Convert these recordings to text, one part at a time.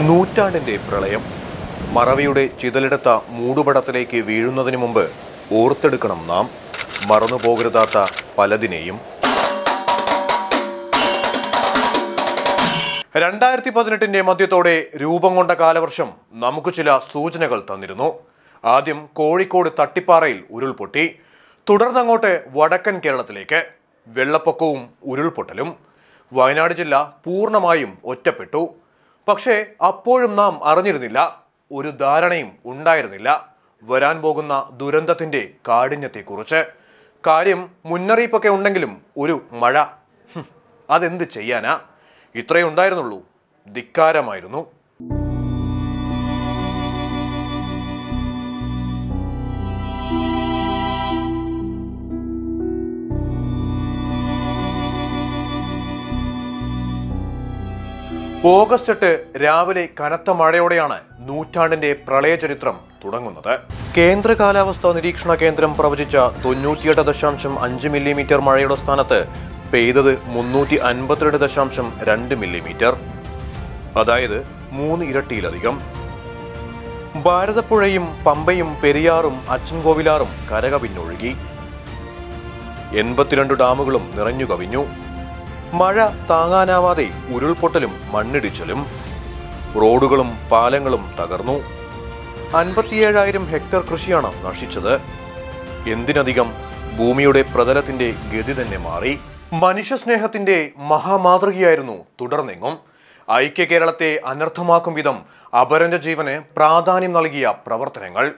നൂറ്റാണ്ടിന്റെ പ്രളയം മറവിയുടെ ചിതലെടുത്ത മൂടുപടത്തിലേക്ക് വീഴുന്നതിന് മുമ്പ് ഓർത്തെടുക്കണം നാം. മറന്നുപോകരുതാത്ത പലതിനെയും. രണ്ടായിരത്തി പതിനെട്ടിന്റെ മധ്യത്തോടെ രൂപം കൊണ്ട കാലവർഷം നമുക്ക് ചില സൂചനകൾ തന്നിരുന്നു. ആദ്യം കോഴിക്കോട് തട്ടിപ്പാറയിൽ ഉരുൾപൊട്ടി തുടർന്നങ്ങോട്ട് വടക്കൻ കേരളത്തിലേക്ക് വെള്ളപ്പൊക്കവും ഉരുൾപൊട്ടലും. വയനാട് ജില്ല പൂർണമായും ഒറ്റപ്പെട്ടു. പക്ഷേ അപ്പോഴും നാം അറിഞ്ഞിരുന്നില്ല ഒരു ധാരണയും ഉണ്ടായിരുന്നില്ല വരാൻ പോകുന്ന ദുരന്തത്തിന്റെ കാഠിന്യത്തെക്കുറിച്ച്. കാര്യം മുന്നറിയിപ്പൊക്കെ ഉണ്ടെങ്കിലും ഒരു മഴ. അതെന്ത് ചെയ്യാനാ? ഇത്രയേ ഉണ്ടായിരുന്നുള്ളൂ. ധിക്കാരമായിരുന്നു. ഓഗസ്റ്റ് എട്ട് രാവിലെ കനത്ത മഴയോടെയാണ് നൂറ്റാണ്ടിന്റെ പ്രളയചരിത്രം തുടങ്ങുന്നത്. കേന്ദ്ര കാലാവസ്ഥാ നിരീക്ഷണ കേന്ദ്രം പ്രവചിച്ച തൊണ്ണൂറ്റിയെട്ട് ദശാംശം അഞ്ച് മില്ലിമീറ്റർ മഴയുടെ സ്ഥാനത്ത് പെയ്തത് മുന്നൂറ്റി അൻപത്തിരണ്ട് ദശാംശം രണ്ട് മില്ലിമീറ്റർ. അതായത് മൂന്ന് ഇരട്ടിയിലധികം. ഭാരതപ്പുഴയും പമ്പയും പെരിയാറും അച്ചൻകോവിലാറും കരകവിഞ്ഞൊഴുകി. എൺപത്തിരണ്ട് ഡാമുകളും നിറഞ്ഞു കവിഞ്ഞു മഴ താങ്ങാനാവാതെ ഉരുൾപൊട്ടലും മണ്ണിടിച്ചിലും റോഡുകളും പാലങ്ങളും തകർന്നു. അൻപത്തിയേഴായിരം ഹെക്ടർ കൃഷിയാണ് നശിച്ചത്. എന്തിനധികം ഭൂമിയുടെ പ്രതലത്തിന്റെ ഗതി തന്നെ മാറി. മനുഷ്യസ്നേഹത്തിന്റെ മഹാമാതൃകയായിരുന്നു തുടർന്നെങ്ങും. ഐക്യ കേരളത്തെ അനർത്ഥമാക്കും വിധം അപരന്റെ ജീവന് പ്രാധാന്യം നൽകിയ പ്രവർത്തനങ്ങൾ.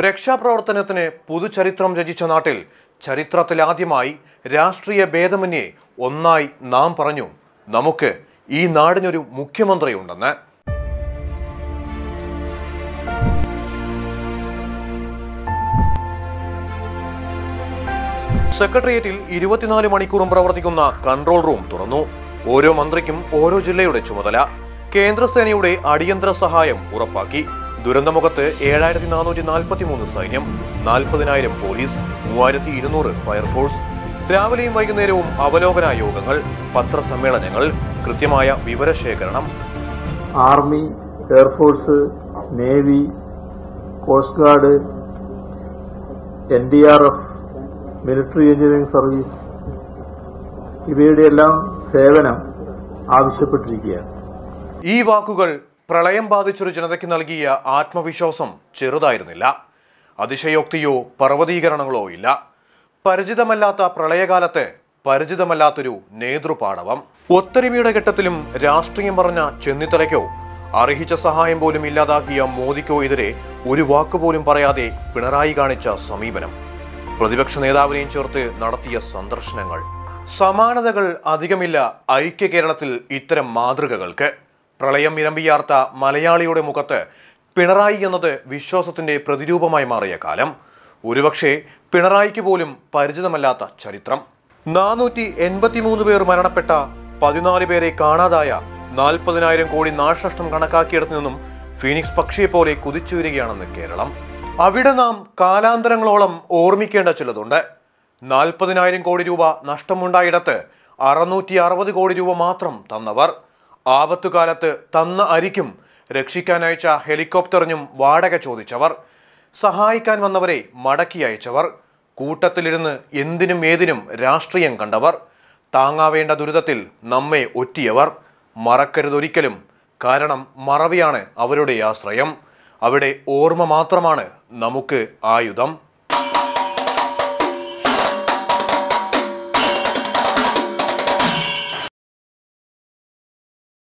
രക്ഷാപ്രവർത്തനത്തിന് പുതുചരിത്രം രചിച്ച നാട്ടിൽ ചരിത്രത്തിലാദ്യമായി രാഷ്ട്രീയ ഭേദമന്യേ ഒന്നായി നാം പറഞ്ഞു. നമുക്ക് ഈ നാടിനൊരു മുഖ്യമന്ത്രിയുണ്ടെന്ന്. സെക്രട്ടേറിയറ്റിൽ ഇരുപത്തിനാല് മണിക്കൂറും പ്രവർത്തിക്കുന്ന കൺട്രോൾ റൂം തുറന്നു. ഓരോ മന്ത്രിക്കും ഓരോ ജില്ലയുടെ ചുമതല. കേന്ദ്രസേനയുടെ അടിയന്തര സഹായം ഉറപ്പാക്കി. ദുരന്തമുഖത്ത് ഏഴായിരത്തി നാനൂറ്റി നാൽപ്പത്തി മൂന്ന് സൈന്യം നാൽപ്പതിനായിരം പോലീസ് മൂവായിരത്തി ഇരുന്നൂറ് ഫയർഫോഴ്സ് രാവിലെയും വൈകുന്നേരവും അവലോകന യോഗങ്ങൾ പത്രസമ്മേളനങ്ങൾ കൃത്യമായ വിവരശേഖരണം. Army air force navy coast guard N D R F military engineering service ഇവയുടെയെല്ലാം സേവനം ആവശ്യപ്പെട്ടിരിക്കുകയാണ്. ഈ വാക്കുകൾ പ്രളയം ബാധിച്ചൊരു ജനതയ്ക്ക് നൽകിയ ആത്മവിശ്വാസം ചെറുതായിരുന്നില്ല. അതിശയോക്തിയോ പർവതീകരണങ്ങളോ ഇല്ല. പരിചിതമല്ലാത്ത പ്രളയകാലത്ത് പരിചിതമല്ലാത്തൊരു നേതൃപാടവം. ഒത്തൊരുമയുടെ ഘട്ടത്തിലും രാഷ്ട്രീയം പറഞ്ഞ ചെന്നിത്തലയ്ക്കോ അർഹിച്ച സഹായം പോലും ഇല്ലാതാക്കിയ മോദിക്കോ എതിരെ ഒരു വാക്കുപോലും പറയാതെ പിണറായി കാണിച്ച സമീപനം. പ്രതിപക്ഷ നേതാവിനെയും ചേർത്ത് നടത്തിയ സന്ദർശനങ്ങൾ. സമാനതകൾ അധികമില്ല ഐക്യ കേരളത്തിൽ ഇത്തരം മാതൃകകൾക്ക്. പ്രളയം ഇരമ്പിയാർത്ത മലയാളിയുടെ മുഖത്ത് പിണറായി എന്നത് വിശ്വാസത്തിന്റെ പ്രതിരൂപമായി മാറിയ കാലം. ഒരുപക്ഷെ പിണറായിക്ക് പോലും പരിചിതമല്ലാത്ത ചരിത്രം. നാനൂറ്റി എൺപത്തിമൂന്ന് പേർ മരണപ്പെട്ട പതിനാല് പേരെ കാണാതായ നാൽപ്പതിനായിരം കോടി നാശനഷ്ടം കണക്കാക്കിയിടത്തു നിന്നും ഫീനിക്സ് പക്ഷിയെ പോലെ കുതിച്ചു വരികയാണെന്ന് കേരളം. അവിടെ നാം കാലാന്തരങ്ങളോളം ഓർമ്മിക്കേണ്ട ചിലതുണ്ട്. നാൽപ്പതിനായിരം കോടി രൂപ നഷ്ടമുണ്ടായിടത്ത് അറുന്നൂറ്റി അറുപത് കോടി രൂപ മാത്രം തന്നവർ. ആപത്തുകാലത്ത് തന്ന അരിക്കും രക്ഷിക്കാൻ അയച്ച ഹെലികോപ്റ്ററിനും വാടക ചോദിച്ചവർ സഹായിക്കാൻ വന്നവരെ മടക്കി അയച്ചവർ കൂട്ടത്തിലിരുന്ന് എന്തിനും ഏതിനും രാഷ്ട്രീയം കണ്ടവർ താങ്ങാവേണ്ട ദുരിതത്തിൽ നമ്മെ ഒറ്റിയവർ മറക്കരുതൊരിക്കലും കാരണം മറവിയാണ് അവരുടെ ആശ്രയം. അവിടെ ഓർമ്മ മാത്രമാണ് നമുക്ക് ആയുധം.